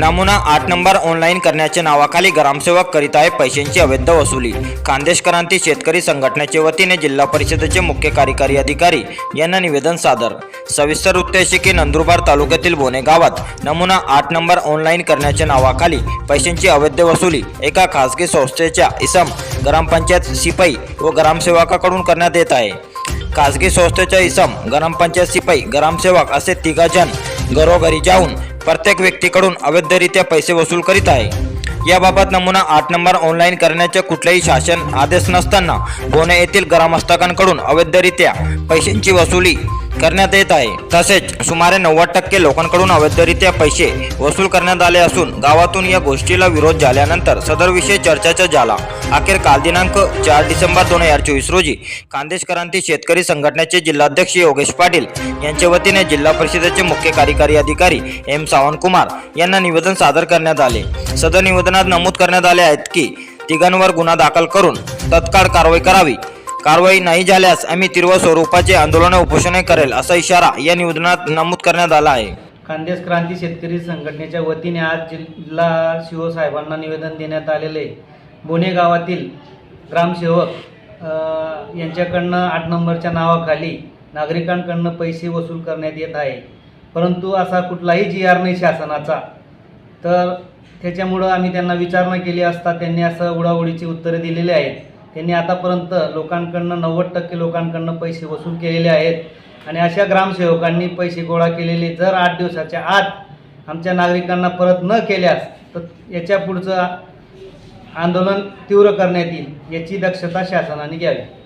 नमुना आठ number online करण्याच्या नावाखाली ग्रामसेवक करीत आहे पैशांची अवैध वसुली. खानदेश क्रांती शेतकरी संघटनेच्या वतीने जिल्हा परिषदेचे मुख्य कार्यकारी अधिकारी यांना निवेदन सादर. सविस्तर वृत्त असे की नंदुरबार तालुक्यातील बोने गावात नमुना आठ नंबर ऑनलाईन करण्याच्या नावाखाली पैशांची अवैध वसुली एका खासगी संस्थेच्या इसम ग्रामपंचायत शिपाई व ग्रामसेवकाकडून करण्यात येत आहे. खासगी संस्थेच्या इसम ग्रामपंचायत सिपाई ग्रामसेवक असे तिघा जण घरोघरी जाऊन प्रत्येक व्यक्तीकडून अवैधरित्या पैसे वसूल करीत आहे. याबाबत नमुना आठ नंबर ऑनलाईन करण्याचे कुठलेही शासन आदेश नसताना पुणे येथील ग्रामस्थांकडून अवैधरित्या पैशांची वसुली करण्यात येत आहे. तसेच सुमारे नव्वद टक्के लोकांकडून अवैधरित्या पैसे वसूल करण्यात आले असून गावातून या गोष्टीला विरोध झाल्यानंतर सदर विषय चर्चाचा झाला. अखेर काल दिनांक चार डिसेंबर दोन हजार चोवीस रोजी खानदेश क्रांती शेतकरी संघटनेचे जिल्हाध्यक्ष योगेश पाटील यांच्या वतीने जिल्हा परिषदेचे मुख्य कार्यकारी अधिकारी एम सावंतकुमार यांना निवेदन सादर करण्यात आले. सदर निवेदनात नमूद करण्यात आले आहेत की तिघांवर गुन्हा दाखल करून तत्काळ कारवाई करावी. कारवाई नाही झाल्यास आम्ही तीव्र स्वरूपाचे आंदोलन उपोषणे करेल असा इशारा या निवेदनात नमूद करण्यात आला आहे. खानदेश क्रांती शेतकरी संघटनेच्या वतीने आज जिल्हा शिवसाहेबांना निवेदन देण्यात आलेले. बोने गावातील ग्रामसेवक यांच्याकडनं आठ नंबरच्या नावाखाली नागरिकांकडनं पैसे वसूल करण्यात येत आहे. परंतु असा कुठलाही जी आर नाही शासनाचा. तर त्याच्यामुळं आम्ही त्यांना विचारणा केली असता त्यांनी असं उडावडीची उत्तरे दिलेली आहेत. त्यांनी आतापर्यंत लोकांकडनं नव्वद टक्के लोकांकडनं पैसे वसूल केलेले आहेत. आणि अशा ग्रामसेवकांनी पैसे गोळा केलेले जर आठ दिवसाच्या आत आमच्या नागरिकांना परत न केल्यास तर याच्या पुढचं आंदोलन तीव्र करण्यात येईल याची दक्षता शासनाने घ्यावी.